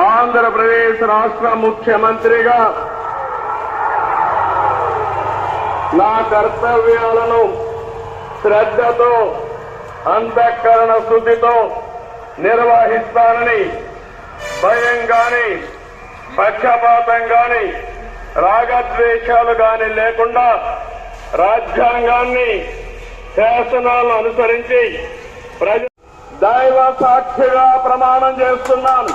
ఆంధ్రప్రదేశ్ రాష్ట్ర ముఖ్యమంత్రిగా నా కర్తవ్యాలను శ్రద్ధతో అంతఃకరణ శుద్ధితో నిర్వహిస్తానని భయం గాని పక్షపాతం గాని రాగద్వేషాలు గాని లేకుండా రాజ్యాంగాన్ని శాసనాలను అనుసరించి ప్రజ దైవ సాక్షిగా ప్రమాణం చేస్తున్నాను.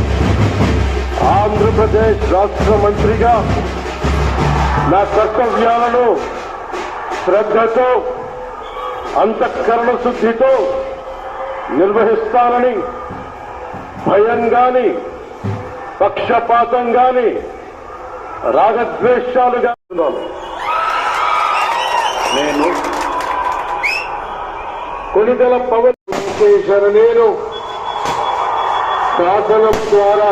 ఆంధ్రప్రదేశ్ రాష్ట్ర మంత్రిగా నా కర్తవ్యాలను శ్రద్ధతో అంతఃకరణ శుద్ధితో నిర్వహిస్తానని భయం గాని పక్షపాతం గాని రాగద్వేషాలుగా నేను కొనిదల పవన్ చేశాను నేను శాసనం ద్వారా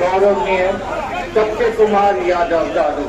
गौरवनीय सत्य कुमार यादव दादू